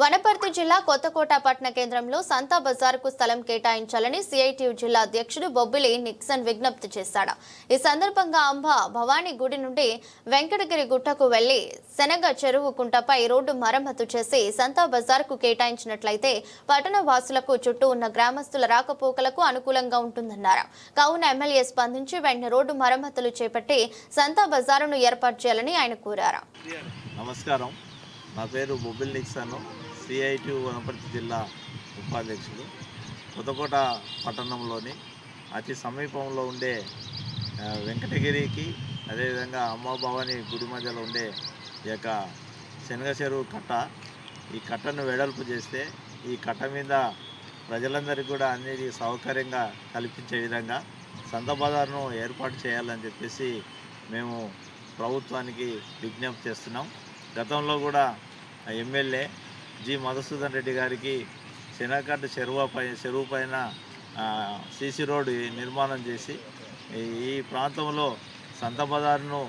వనపర్తి జిల్లా కొత్తకోట పట్టణ కేంద్రంలో సంతా బజార్కు స్థలం కేటాయించాలని సిఐటియు జిల్లా అధ్యక్షుడు బొబ్బిలి నిక్సన్ విజ్ఞప్తి చేశాడు. ఈ సందర్భంగా అంబ భవానీ గుడి నుండి వెంకటగిరి గుట్టకు వెళ్ళి శనగ చెరువు కుంటపై రోడ్డు మరమ్మతు చేసి సంతా బజార్కు కేటాయించినట్లయితే పట్టణ వాసులకు చుట్టూ ఉన్న గ్రామస్తుల రాకపోకలకు అనుకూలంగా ఉంటుందన్నారు. కావున ఎమ్మెల్యే స్పందించి వెంటనే రోడ్డు మరమ్మతులు చేపట్టి సంతా బజారును ఏర్పాటు చేయాలని ఆయన కోరారు. నమస్కారం. నా పేరు బొబ్బిల్ నిక్సన్ సిఐటి వనపర్తి జిల్లా ఉపాధ్యక్షుడు. కొత్తకోట పట్టణంలోని అతి సమీపంలో ఉండే వెంకటగిరికి అదేవిధంగా అమ్మభవాని గుడి మధ్యలో ఉండే ఈ యొక్క శనగ చెరువు కట్ట. ఈ కట్టను వెడల్పు చేస్తే ఈ కట్ట మీద ప్రజలందరికీ కూడా అనేది సౌకర్యంగా కల్పించే విధంగా సంత బజార్ను ఏర్పాటు చేయాలని చెప్పేసి మేము ప్రభుత్వానికి విజ్ఞప్తి చేస్తున్నాం. గతంలో కూడా ఎమ్మెల్యే జి మధుసూదన్ రెడ్డి గారికి శనగకట్ట చెరువు పై చెరువు పైన సీసీ రోడ్డు నిర్మాణం చేసి ఈ- ప్రాంతంలో సంత బజార్ను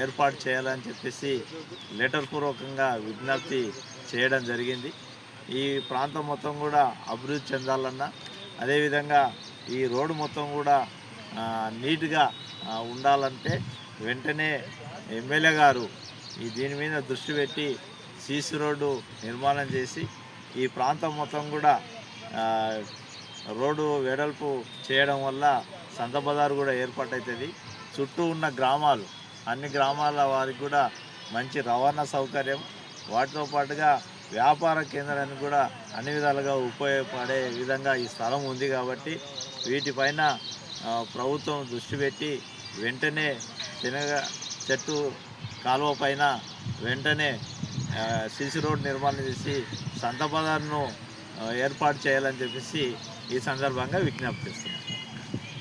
ఏర్పాటు చేయాలని చెప్పేసి లెటర్ పూర్వకంగా విజ్ఞప్తి చేయడం జరిగింది. ఈ ప్రాంతం మొత్తం కూడా అభివృద్ధి చెందాలన్నా అదేవిధంగా ఈ రోడ్డు మొత్తం కూడా నీట్గా ఉండాలంటే వెంటనే ఎమ్మెల్యే గారు ఈ దీని మీద దృష్టి పెట్టి సీసీ రోడ్డు నిర్మాణం చేసి ఈ ప్రాంతం మొత్తం కూడా రోడ్డు వెడల్పు చేయడం వల్ల సంతబజారు కూడా ఏర్పాటవుతుంది చుట్టూ ఉన్న గ్రామాలు అన్ని గ్రామాల వారికి కూడా మంచి రవాణా సౌకర్యం. వాటితో పాటుగా వ్యాపార కేంద్రాన్ని కూడా అన్ని విధాలుగా ఉపయోగపడే విధంగా ఈ స్థలం ఉంది కాబట్టి వీటిపైన ప్రభుత్వం దృష్టి పెట్టి వెంటనే శనగ చెట్టు కాలువ పైన వెంటనే సిసి రోడ్ నిర్మాణం చేసి సంత బజార్ను ఏర్పాటు చేయాలని చెప్పేసి ఈ సందర్భంగా విజ్ఞప్తిస్తున్నాను